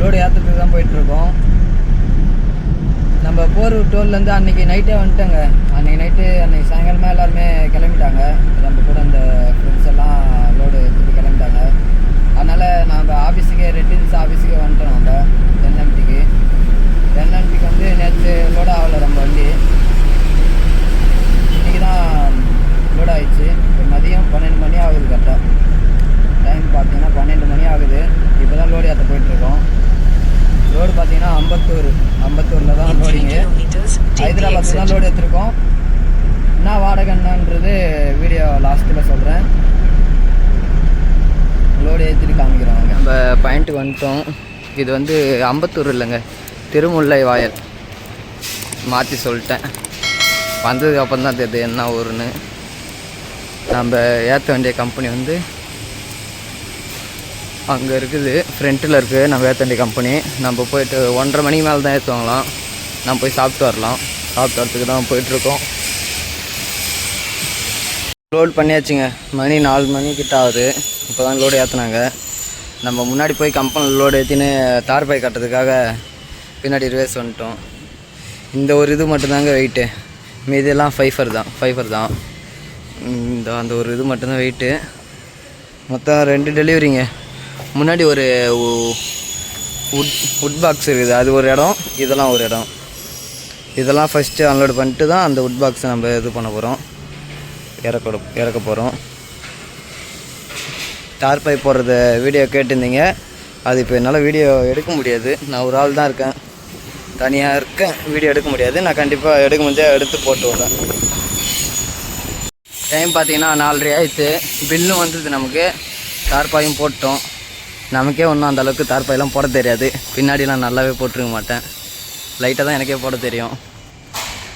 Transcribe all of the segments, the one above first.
Load ஏற்றுறதுக்கு தான் போயிட்டுருக்கோம். நம்ம போர் டோல்லேருந்து அன்றைக்கி நைட்டே வந்துட்டோங்க. அன்றைக்கி நைட்டு அன்றைக்கி சாயங்காலமாக எல்லாருமே கிளம்பிட்டாங்க. நம்ம கூட அந்த ஃப்ரெண்ட்ஸ் எல்லாம் லோடு எடுத்துகிட்டு கிளம்பிட்டாங்க. அதனால் நம்ம ஆஃபீஸுக்கே ரெட்டின்ஸ் ஆஃபீஸுக்கே வந்துட்டோம் நம்ம என்எம்டிக்கு என்எம்டிக்கு வந்து நேற்று லோடு ஆகலை நம்ம வண்டி. இன்றைக்கி தான் லோட் ஆயிடுச்சு. இப்போ மதியம் பன்னெண்டு மணி ஆகுது கரெக்டாக டைம் பார்த்தீங்கன்னா பன்னெண்டு மணி ஆகுது இப்போ தான் லோடு ஏற்ற போயிட்டுருக்கோம் லோடு பார்த்தீங்கன்னா அம்பத்தூர் அம்பத்தூரில் தான் In 3 loading kilometers, take the ஹைதராபாத்தில் தான் exit. லோடு எடுத்திருக்கோம் என்ன வாடகை என்னன்றது வீடியோ லாஸ்ட்டில் சொல்கிறேன் லோடு ஏற்றிட்டு காமிக்கிறோம் நம்ம பாயிண்ட்டுக்கு வந்துட்டோம். இது வந்து அம்பத்தூர் இல்லைங்க திருமுல்லை வாயல். மாற்றி சொல்லிட்டேன். வந்ததுக்கு அப்புறம் தான் தெரியுது என்ன ஊருன்னு. நம்ம ஏற்ற வேண்டிய கம்பெனி வந்து அங்கே இருக்குது. ஃப்ரண்ட்டில் இருக்குது நம்ம ஏற்ற வேண்டிய கம்பெனி நம்ம போயிட்டு ஒன்றரை மணிக்கு மேலே தான் ஏற்றுவாங்களாம் நம்ம போய் சாப்பிட்டு வரலாம். சாப்பிட்டு வரத்துக்கு தான் போயிட்டுருக்கோம். லோட் பண்ணியாச்சுங்க. மணி நாலு மணி கிட்ட ஆகுது. இப்போ தான் லோடு ஏற்றுனாங்க நம்ம முன்னாடி போய் கம்பெனி லோடு ஏற்றின்னு தார் பை கட்டுறதுக்காக பின்னாடி ரிவேஸ் வந்துட்டோம். இந்த ஒரு இது மட்டும்தாங்க வெயிட்டு மீதியெல்லாம் ஃபைஃபர் தான் ஃபைஃபர் தான். இந்த அந்த ஒரு இது மட்டும்தான் வெயிட்டு மொத்தம் ரெண்டு டெலிவரிங்க முன்னாடி ஒரு உட் உட் பாக்ஸ் இருக்குது. அது ஒரு இடம் இதெல்லாம் ஒரு இடம். இதெல்லாம் ஃபஸ்ட்டு அன்லோடு பண்ணிட்டு தான் அந்த உட் பாக்ஸை நம்ம இது பண்ண போகிறோம் இறக்க இறக்க போகிறோம் தார் பைப் போடுறத? வீடியோ கேட்டிருந்தீங்க. அது இப்போ என்னால் வீடியோ எடுக்க முடியாது. நான் ஒரு ஆள் தான் இருக்கேன். தனியாக இருக்கேன். வீடியோ எடுக்க முடியாது. நான் கண்டிப்பாக எடுக்க முடிஞ்சால் எடுத்து போட்டு வரேன் டைம் பார்த்தீங்கன்னா நாலரை ஆயிடுச்சு. பில்லும் வந்தது நமக்கு. தார்பாயும் போட்டோம். நமக்கே ஒன்றும் அந்தளவுக்கு தார்பாயெல்லாம் போட தெரியாது. பின்னாடிலாம் நல்லாவே போட்டிருக்க மாட்டேன். லைட்டாக தான் எனக்கே போட தெரியும்.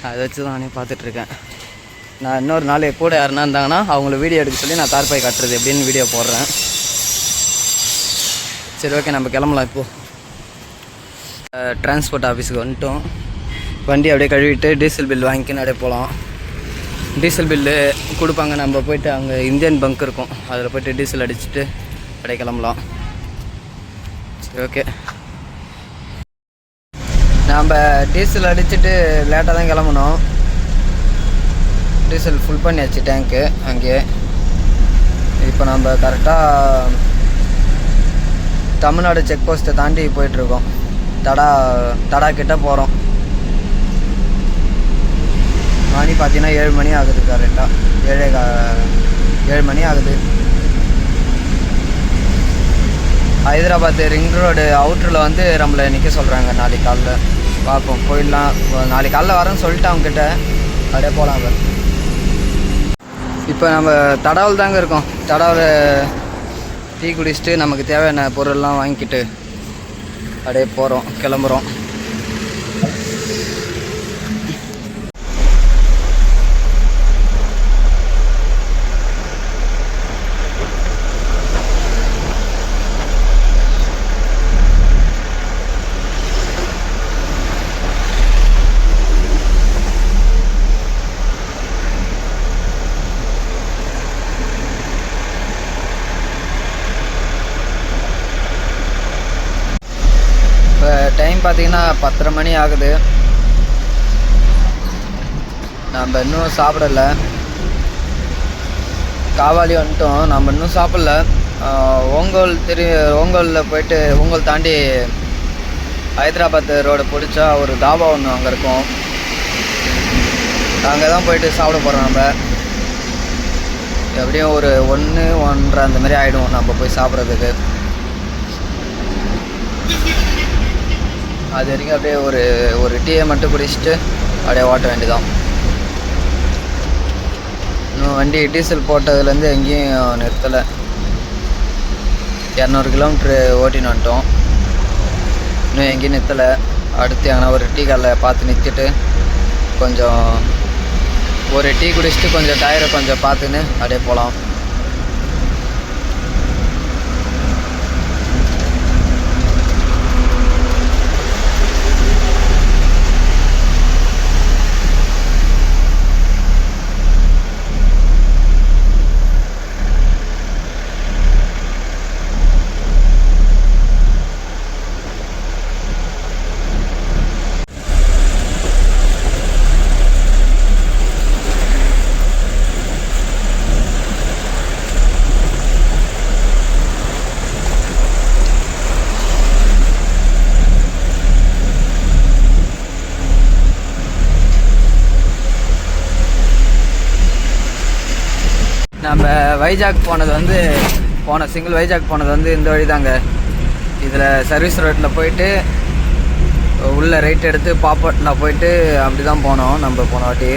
அதை வச்சு தான் நானே பார்த்துட்ருக்கேன் நான் இன்னொரு நாள் கூட யாருன்னா இருந்தாங்கன்னா அவங்கள வீடியோ எடுக்க சொல்லி நான் தார்பாய் காட்டுறது எப்படின்னு வீடியோ போடுறேன். சரி ஓகே நம்ம கிளம்பலாம் இப்போது டிரான்ஸ்போர்ட் ஆஃபீஸுக்கு வந்துட்டோம். வண்டி அப்படியே கழுவிட்டு டீசல் பில் வாங்கிக்கின்னு அப்படியே போகலாம் டீசல் பில்லு கொடுப்பாங்க. நம்ம போயிட்டு அங்கே இந்தியன் பங்க் இருக்கும். அதில் போயிட்டு டீசல் அடிச்சுட்டு அப்படியே கிளம்பலாம். சரி ஓகே நாம் டீசல் அடிச்சுட்டு லேட்டாக தான் கிளம்பணும். டீசல் ஃபுல் பண்ணியாச்சு டேங்க்கு அங்கேயே. இப்போ நம்ம கரெக்டாக தமிழ்நாடு செக் போஸ்ட்டை தாண்டி போயிட்டுருக்கோம். தடா தடா கிட்ட போகிறோம் மணி பார்த்தீங்கன்னா ஏழு மணி ஆகுது கரெக்டாக ஏழே கா ஏழு மணி ஆகுது. ஹைதராபாத் ரிங் ரோடு அவுட்டரில் வந்து நம்மளை நிற்க சொல்கிறாங்க நாளைக்கு காலைல. பார்ப்போம். போயிடலாம். நாளைக்கு காலைல வரேன்னு சொல்லிட்டு அவங்ககிட்ட. அப்படியே போகலாம் இப்போ இப்போ நம்ம தடாவில் தாங்க இருக்கோம். தடாவில் டீ குடிச்சிட்டு நமக்கு தேவையான பொருள்லாம் வாங்கிக்கிட்டு அப்படியே போகிறோம் கிளம்புறோம் இப்போ டைம் பார்த்தீங்கன்னா பத்தரை மணி ஆகுது. நம்ம இன்னும் சாப்பிடல. காவாலி வந்துட்டோம். நம்ம இன்னும் சாப்பிடல. ஓங்கோல் திரு ஓங்கோலில் போயிட்டு ஓங்கோல் தாண்டி ஹைதராபாத் ரோடு பிடிச்சா ஒரு தாபா ஒன்று அங்கே இருக்கும். அங்கே தான் போயிட்டு சாப்பிட போகிறோம் நம்ம எப்படியும் ஒரு ஒன்று ஒன்றரை அந்த மாதிரி ஆகிடும் நம்ம போய் சாப்பிட்றதுக்கு. அது வரைக்கும் அப்படியே ஒரு ஒரு டீயை மட்டும் குடிச்சிட்டு அப்படியே ஓட்ட வேண்டியதான் இன்னும் வண்டி டீசல் போட்டதுலேருந்து எங்கேயும் நிறுத்தலை. இரநூறு கிலோமீட்ரு ஓட்டின்னு வந்துட்டோம். இன்னும் எங்கேயும் நிறுத்தலை. அடுத்து எங்கன்னா ஒரு டீ கடையில் பார்த்து நிறுத்திட்டு கொஞ்சம் ஒரு டீ குடிச்சிட்டு கொஞ்சம் டயரை கொஞ்சம் பார்த்துன்னு அப்படியே போகலாம். நம்ம வைஜாக் போனது வந்து போன சிங்கிள் வைஜாக் போனது வந்து இந்த வழி தாங்க இதில் சர்வீஸ் ரோட்டில் போயிட்டு உள்ள ரைட் எடுத்து பாப்பட்டில் போயிட்டு அப்படி தான் போனோம். நம்ம போன வாட்டி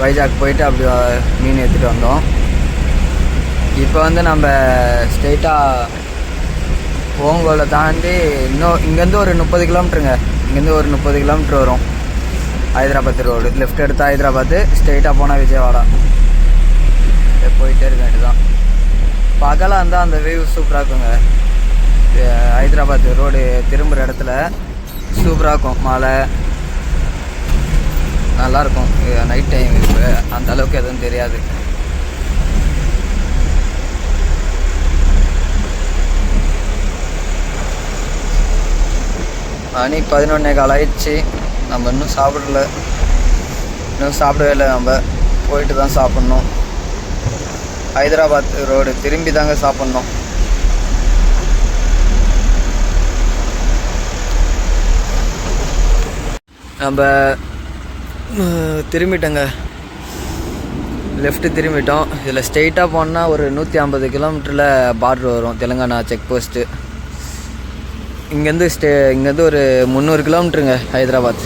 வைஜாக் போயிட்டு அப்படி மீன் எடுத்துகிட்டு வந்தோம். இப்போ வந்து நம்ம ஸ்ட்ரெயிட்டாக ஓங்கோலை தாண்டி இன்னும் இங்கேருந்து ஒரு முப்பது கிலோமீட்டருங்க. இங்கேருந்து ஒரு முப்பது கிலோமீட்டர் வரும். ஹைதராபாத் ரோடு லெஃப்ட் எடுத்தால் ஹைதராபாத்து ஸ்ட்ரெயிட்டாக போனால் விஜயவாடா. போயிட்டே இருக்க வேண்டியதான் பகலாக இருந்தால் அந்த வியூ சூப்பராக இருக்குங்க. ஹைதராபாத் ரோடு திரும்புகிற இடத்துல சூப்பராக இருக்கும். மலை நல்லாயிருக்கும் நைட் டைம் இப்போ. அந்த அளவுக்கு எதுவும் தெரியாது. மணி பதினொன்னே கால் ஆயிடுச்சு. நம்ம இன்னும் சாப்பிடல. இன்னும் சாப்பிடவே இல்லை நம்ம. போயிட்டு தான் சாப்பிட்ணும். ஹைதராபாத் ரோடு. திரும்பி தாங்க சாப்பிட்ணும். நம்ம திரும்பிட்டேங்க திரும்பிட்டோங்க. லெஃப்ட்டு திரும்பிட்டோம். இதில் ஸ்ட்ரெயிட்டாக போனால் ஒரு நூற்றி ஐம்பது கிலோமீட்டரில் பார்டர் வரும். தெலுங்கானா செக் போஸ்ட்டு இங்கேருந்து ஸ்டே இங்கேருந்து ஒரு முந்நூறு கிலோமீட்டருங்க ஹைதராபாத்.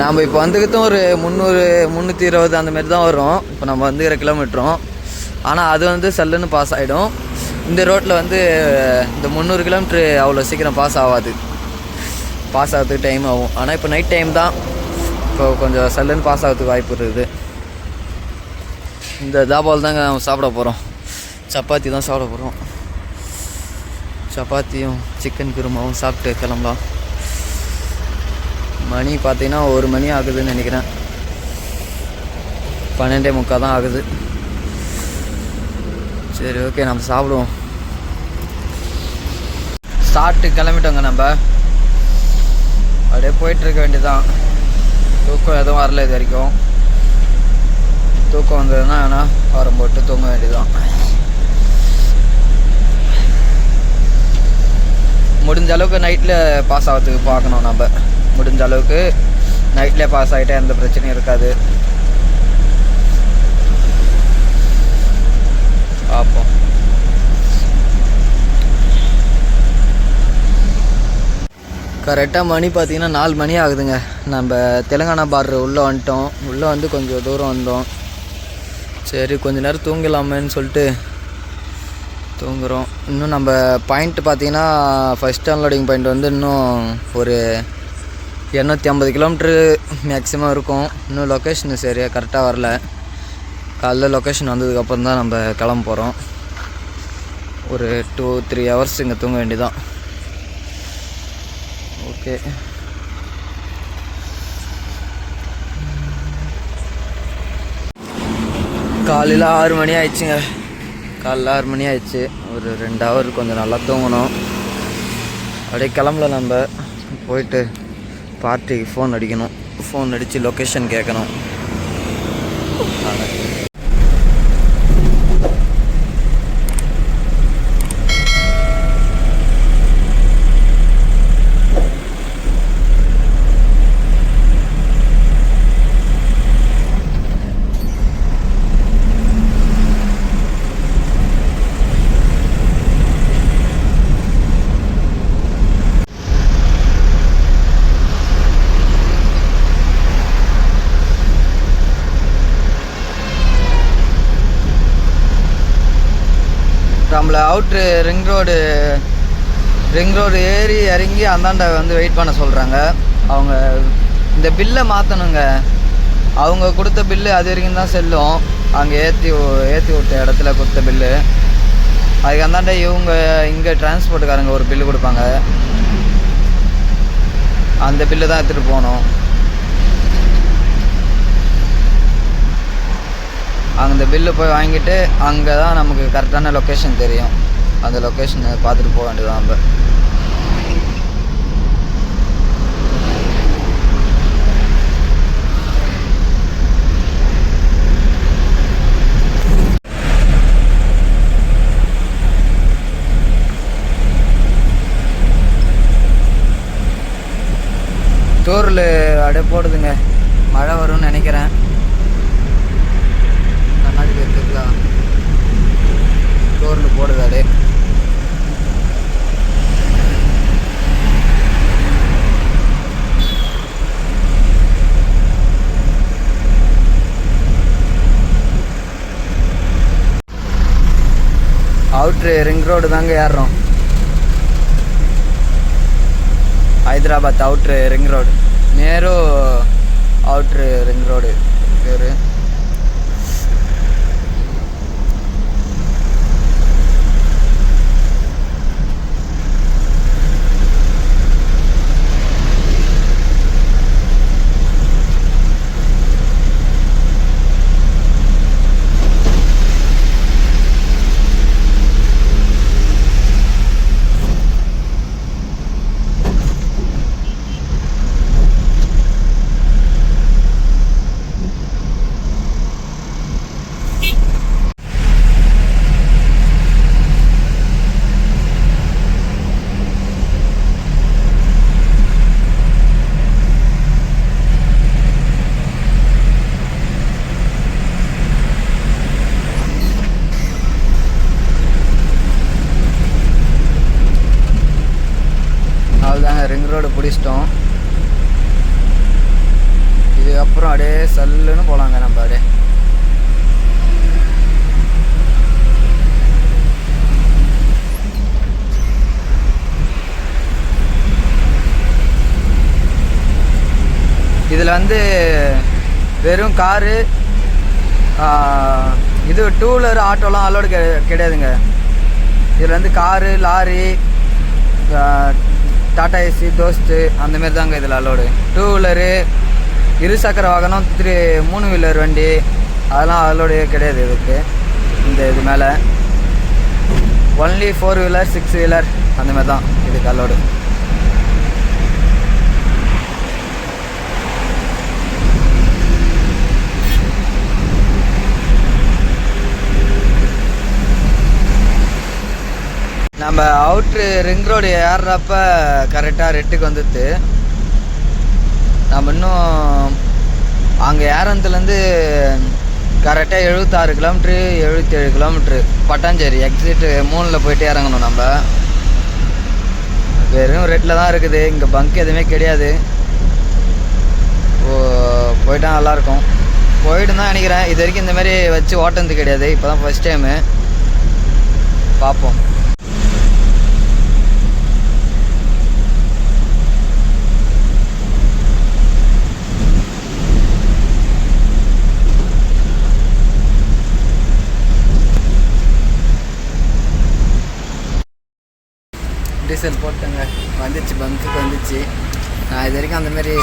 நாம் இப்போ வந்துக்கிறதும் ஒரு முந்நூறு முந்நூற்றி இருபது அந்தமாரி தான் வரும். இப்போ நம்ம வந்துக்கிற கிலோமீட்டரும். ஆனால் அது வந்து சல்லுன்னு பாஸ் ஆகிடும் இந்த ரோட்டில் வந்து இந்த முந்நூறு கிலோமீட்ரு அவ்வளோ சீக்கிரம் பாஸ் ஆகாது. பாஸ் ஆகிறதுக்கு டைம் ஆகும். ஆனால் இப்போ நைட் டைம் தான். இப்போ கொஞ்சம் சல்லுன்னு பாஸ் ஆகிறதுக்கு வாய்ப்பு இருக்குது. இந்த தாபால் தாங்க நம்ம சாப்பிட போகிறோம் சப்பாத்தி தான் சாப்பிட போகிறோம் சப்பாத்தியும் சிக்கன் குருமாவும் சாப்பிட்டு கிளம்பலாம். மணி பார்த்தீங்கன்னா ஒரு மணி ஆகுதுன்னு நினைக்கிறேன். பன்னெண்டே முக்கால் தான் ஆகுது. சரி ஓகே நம்ம சாப்பிடுவோம். சாப்பிட்டு கிளம்பிட்டோங்க நம்ம. அப்படியே போயிட்டு இருக்க வேண்டியதான் தூக்கம் எதுவும் வரல இது வரைக்கும். தூக்கம் வந்ததுன்னா வேணா வாரம் போட்டு தூங்க வேண்டியதுதான். முடிஞ்ச அளவுக்கு நைட்டில் பாஸ் ஆகிறதுக்கு பார்க்கணும் நம்ம. முடிஞ்ச அளவுக்கு நைட்லேயே பாஸ் ஆகிட்டா எந்த பிரச்சனையும் இருக்காது. பார்ப்போம் கரெக்டாக மணி பார்த்தீங்கன்னா நாலு மணி ஆகுதுங்க. நம்ம தெலுங்கானா பார்டர் உள்ளே வந்துட்டோம். உள்ளே வந்து கொஞ்சம் தூரம் வந்தோம். சரி கொஞ்ச நேரம் தூங்கலாமேன்னு சொல்லிட்டு தூங்குகிறோம் இன்னும் நம்ம பாயிண்ட் பார்த்தீங்கன்னா ஃபஸ்ட் அன்லோடிங் பாயிண்ட் வந்து இன்னும் ஒரு இரநூத்தி ஐம்பது கிலோமீட்ரு மேக்ஸிமம் இருக்கும். இன்னும் லொக்கேஷன் சரியாக கரெக்டாக வரல. காலைல லொக்கேஷன் வந்ததுக்கப்புறம் தான் நம்ம கிளம்ப போகிறோம் ஒரு டூ த்ரீ ஹவர்ஸ் இங்கே தூங்க வேண்டியதான் ஓகே காலையில் ஆறு மணி ஆயிடுச்சுங்க. காலைல ஆறு மணி ஆயிடுச்சு. ஒரு ரெண்டு ஹவர் கொஞ்சம் நல்லா தூங்கணும். அப்படியே கிளம்பல நம்ம. போயிட்டு பார்ட்டிக்கு ஃபோன் அடிக்கணும். ஃபோன் அடித்து லொக்கேஷன் கேட்கணும். நம்மளை outer ring road ring road ஏறி இறங்கி அந்தாண்ட வந்து வெயிட் பண்ண சொல்கிறாங்க அவங்க இந்த பில்லை மாற்றணுங்க அவங்க கொடுத்த பில்லு அது வரைக்கும் தான் செல்லும். அங்கே ஏற்றி ஏற்றி விட்ட இடத்துல கொடுத்த பில்லு அதுக்கு அந்தாண்ட இவங்க இங்கே டிரான்ஸ்போர்ட்டுக்காரங்க ஒரு பில்லு கொடுப்பாங்க. அந்த பில்லு தான் எடுத்துகிட்டு போகணும். அந்த பில்லு போய் வாங்கிட்டு அங்கே தான் நமக்கு கரெக்டான லொக்கேஷன் தெரியும். அந்த லொக்கேஷனை பார்த்துட்டு போக வேண்டியதான் நம்ம தூரில் அப்படியே போடுதுங்க மழை வரும்னு நினைக்கிறேன் கண்ணாடி இருக்கு தெரியுதுங்களா டோரில் போடுது அப்படியே அவுட்ரு ரிங் ரோடு தாங்க ஏறுறோம். Hyderabad outer ring road Nehru outer ring road பேர் அவ்வளோதாங்க ரிங் ரோடு பிடிச்சிட்டோம் இதுக்கப்புறம் அப்படியே சல்லுன்னு போகலாங்க நம்ம அப்படியே இதில் வந்து வெறும் காரு இது டூ வீலர் ஆட்டோலாம் அலோடு கெ கிடையாதுங்க. இதில் வந்து காரு லாரி டாட்டா ஏசி தோஸ்து அந்தமாரி தாங்க இதில் அலோடு டூ வீலரு இரு சக்கர வாகனம் த்ரீ மூணு வீலர் வண்டி அதெல்லாம் அலோடு கிடையாது இதுக்கு இந்த இது மேலே. Only four wheeler six wheeler அந்தமாரி தான் இதுக்கு அலோடு நம்ம அவுட்ரு ரிங் ரோடு ஏறுறப்ப கரெக்டாக ரெட்டுக்கு வந்துடுது நம்ம இன்னும் அங்கே ஏறத்துலேருந்து கரெக்டாக எழுபத்தாறு கிலோமீட்ரு எழுபத்தேழு கிலோமீட்ரு பட்டாஞ்சேரி எக்ஸிட்டு மூணில் போயிட்டு இறங்கணும் நம்ம. வெறும் ரெட்டில் தான் இருக்குது இங்கே பங்க் எதுவுமே கிடையாது. ஓ போயிட்டா நல்லாயிருக்கும். போயிட்டு தான் நினைக்கிறேன். இது வரைக்கும் இந்தமாரி வச்சு ஓட்டுறது கிடையாது. இப்போ தான் ஃபஸ்ட் டைமு பார்ப்போம். டீசல் போட்டேங்க. வந்துச்சு பங்குக்கு வந்துச்சு நான் இது வரைக்கும் அந்தமாரி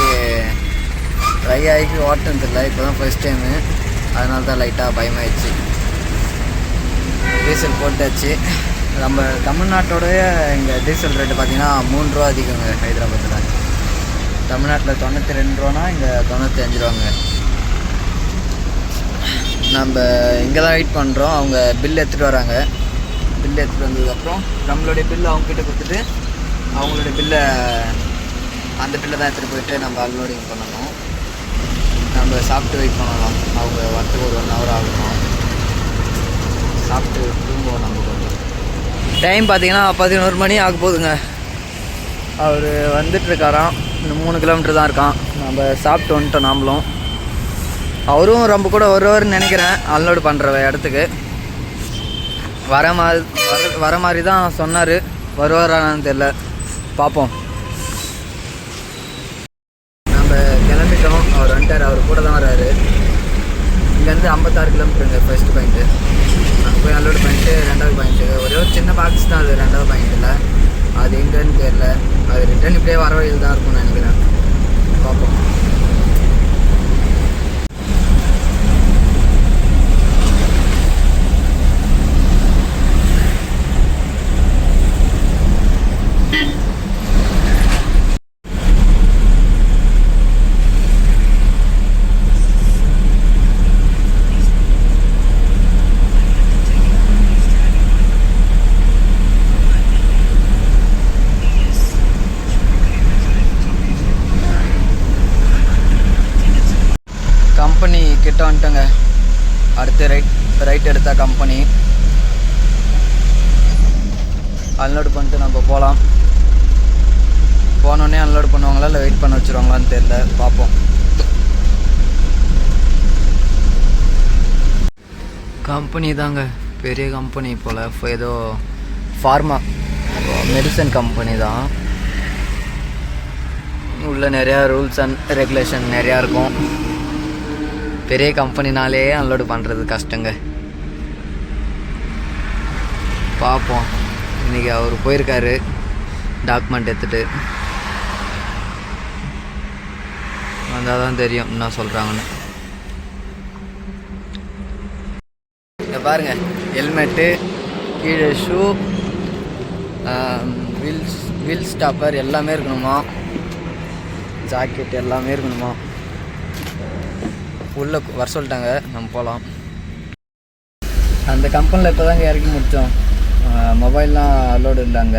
ட்ரை ஆகி ஓட்டினதில்லை இப்போ தான் ஃபஸ்ட் டைமு அதனால தான் லைட்டாக பயமாயிடுச்சு. டீசல் போட்டாச்சு. நம்ம தமிழ்நாட்டோடைய இங்கே டீசல் ரேட்டு பார்த்தீங்கன்னா மூணு ரூபா அதிகங்க ஹைதராபாத்தில் தமிழ்நாட்டில் தொண்ணூற்றி ரெண்டு ரூபானா இங்கே தொண்ணூற்றி அஞ்சு ரூபாங்க. நம்ம இங்கே தான் வெயிட் பண்ணுறோம் அவங்க பில் எடுத்துகிட்டு வராங்க. பில்லு எடுத்துகிட்டு வந்ததுக்கப்புறம் நம்மளுடைய பில்லு அவங்கக்கிட்ட கொடுத்துட்டு அவங்களுடைய பில்லை அந்த பில்லை தான் எடுத்துகிட்டு போயிட்டு நம்ம அன்லோடிங் பண்ணணும். நம்ம சாப்பிட்டு வெயிட் பண்ணலாம். அவங்க வரத்துக்கு ஒரு ஒன் ஹவர் ஆகணும் சாப்பிட்டு தூங்குவோம் நம்ம கொஞ்சம். டைம் பார்த்தீங்கன்னா பதினோரு மணி ஆக போகுதுங்க. அவர் வந்துட்டுருக்காராம் இன்னும் மூணு கிலோமீட்டர் தான் இருக்கான். நம்ம சாப்பிட்டு வந்துட்டோம் நாமளும். அவரும் ரொம்ப கூட வருவார்னு நினைக்கிறேன். அன்லோடு பண்ணுற இடத்துக்கு. வர மாதிரி வர வர மாதிரி தான் சொன்னார். வருவாரான்னு தெரில பார்ப்போம் நம்ம கிளம்பிட்டோம். அவர் வந்துட்டார். அவர் கூட தான் வராரு. இங்கேருந்து ஐம்பத்தாறு கிலோமீட்டருங்க ஃபர்ஸ்ட் பாயிண்ட்டு அங்கே போய் அன்லோடு பாயிண்ட்டு ரெண்டாவது பாயிண்ட்டு ஒரே ஒரு சின்ன பாக்ஸ் தான் அது ரெண்டாவது பாயிண்ட்டில் அது எங்கேன்னு தெரில அது ரிட்டர்ன் இப்படியே வர வழியில் தான் இருக்கும்னு நினைக்கிறேன். பார்ப்போம் கம்பெனி கிட்ட வந்துட்டோங்க. அடுத்து ரைட் ரைட் எடுத்தா கம்பெனி அன்லோடு பண்ணிட்டு நம்ம போகலாம் போனோடனே அன்லோட் பண்ணுவாங்களா இல்லை வெயிட் பண்ண வச்சுருவாங்களான்னு தெரியல. பார்ப்போம். கம்பெனி தாங்க. பெரிய கம்பெனி போல். ஏதோ ஃபார்மா மெடிசன் கம்பெனி தான். உள்ள நிறையா ரூல்ஸ் அண்ட் ரெகுலேஷன் நிறையா இருக்கும். பெரிய கம்பெனினாலே அன்லோடு பண்ணுறது கஷ்டங்க. பார்ப்போம். இன்றைக்கி அவர் போயிருக்காரு. டாக்குமெண்ட் எடுத்துகிட்டு வந்தால் தான் தெரியும் என்ன சொல்கிறாங்கன்னு இங்கே பாருங்கள் ஹெல்மெட்டு கீழே ஷூ வீல்ஸ் வீல் ஸ்டாப்பர் எல்லாமே இருக்கணுமா? ஜாக்கெட் எல்லாமே இருக்கணுமா? உள்ளே வர சொல்லிட்டாங்க நம்ம போகலாம் அந்த கம்பெனியில் இப்போ தாங்க இறக்கி முடித்தோம் மொபைல்லாம் அலோடு இருந்தாங்க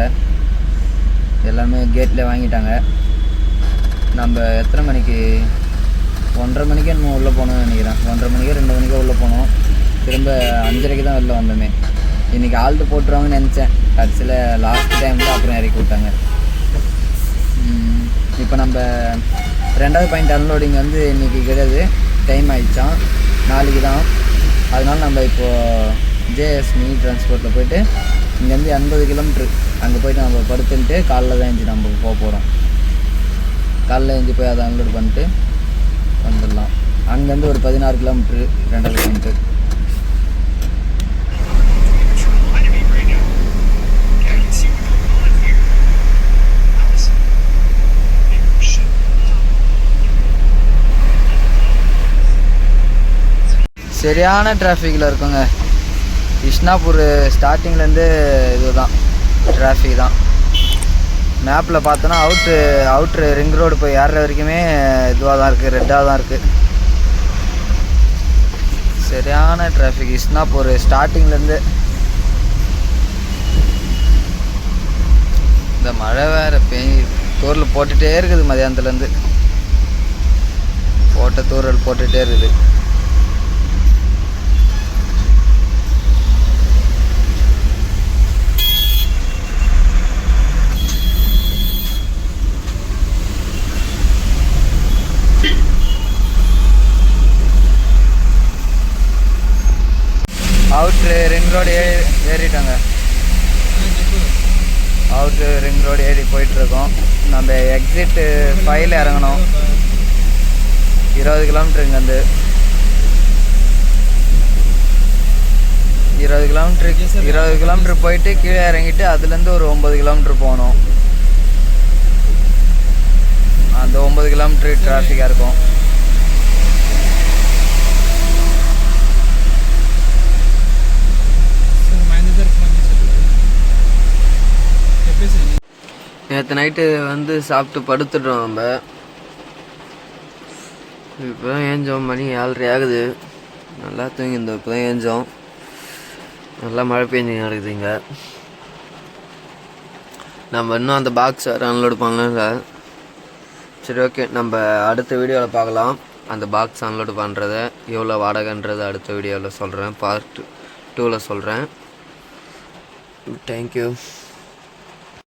எல்லாமே கேட்டில் வாங்கிட்டாங்க. நம்ம எத்தனை மணிக்கு? ஒன்றரை மணிக்கே நம்ம உள்ளே போகணும்னு நினைக்கிறேன். ஒன்றரை மணிக்கோ ரெண்டு மணிக்கோ உள்ளே போனோம் திரும்ப அஞ்சரைக்கு தான் வெளில வந்தோமே. இன்றைக்கி ஆல்ட்டு போட்டுருவாங்கன்னு நினச்சேன். கடைசியில் லாஸ்ட் டைமில் அப்புறம் இறக்கி விட்டாங்க. இப்போ நம்ம ரெண்டாவது பாயிண்ட் அன்லோடிங் வந்து இன்றைக்கி கிடையாது. டைம் ஆயிடுச்சான் நாளைக்கு தான். அதனால் நம்ம இப்போது ஜேஎஸ் மினி டிரான்ஸ்போர்ட்டில் போயிட்டு இங்கேருந்து எண்பது கிலோமீட்ரு அங்கே போயிட்டு நம்ம படுத்துன்ட்டு காலைல தான் எழுந்து நம்ம போக போகிறோம் காலைல எழுந்து போய் அதை அன்லோட் பண்ணிட்டு வந்துடலாம். அங்கேருந்து ஒரு பதினாறு கிலோமீட்ரு ரெண்டாவது கிலோமீட்டர் சரியான டிராஃபிக்கில் இருக்குங்க. கிருஷ்ணாபூர் ஸ்டார்டிங்லேருந்து இதுதான். டிராஃபிக் தான். மேப்பில் பார்த்தோன்னா அவுட்ரு அவுட்ரு ரிங் ரோடு போய் ஏறுற வரைக்குமே இதுவாக தான் இருக்குது ரெட்டாக தான் இருக்குது சரியான டிராஃபிக் ஒரு ஸ்டார்டிங்லேருந்து இந்த மழை வேறு பெய் தூரில் போட்டுகிட்டே இருக்குது மதியானத்துலேருந்து. போட்ட தூரல் போட்டுகிட்டே இருக்குது அவுட்ரு ரிங் ரோடு ஏறி ஏறிட்டாங்க. அவுட்டு ரிங் ரோடு ஏறி போயிட்டுருக்கோம். நம்ம எக்ஸிட்டு ஃபைவ்ல இறங்கணும் இருபது கிலோமீட்டர் இங்கேருந்து இருபது கிலோமீட்டருக்கு இருபது கிலோமீட்டர் போயிட்டு கீழே இறங்கிட்டு அதுலேருந்து ஒரு ஒம்பது கிலோமீட்டர் போகணும் அந்த ஒம்பது கிலோமீட்டர் டிராஃபிக்காக இருக்கும். நேற்று நைட்டு வந்து சாப்பிட்டு படுத்துட்டோம் நம்ம. இப்போ தான் ஏஞ்சோம் மணி ஏழரை ஆகுது. நல்லா தூங்கியிருந்தோம் இப்போ தான் ஏஞ்சோம். நல்லா மழை பெஞ்சு நடக்குது இங்கே. நம்ம இன்னும் அந்த பாக்ஸ் வேறு அன்லோடு பண்ணல சரி ஓகே நம்ம அடுத்த வீடியோவில் பார்க்கலாம். அந்த பாக்ஸ் அன்லோடு பண்ணுறத எவ்வளோ வாடகைன்றது அடுத்த வீடியோவில் சொல்கிறேன் பார்ட் டூவில் சொல்கிறேன் தேங்க்யூ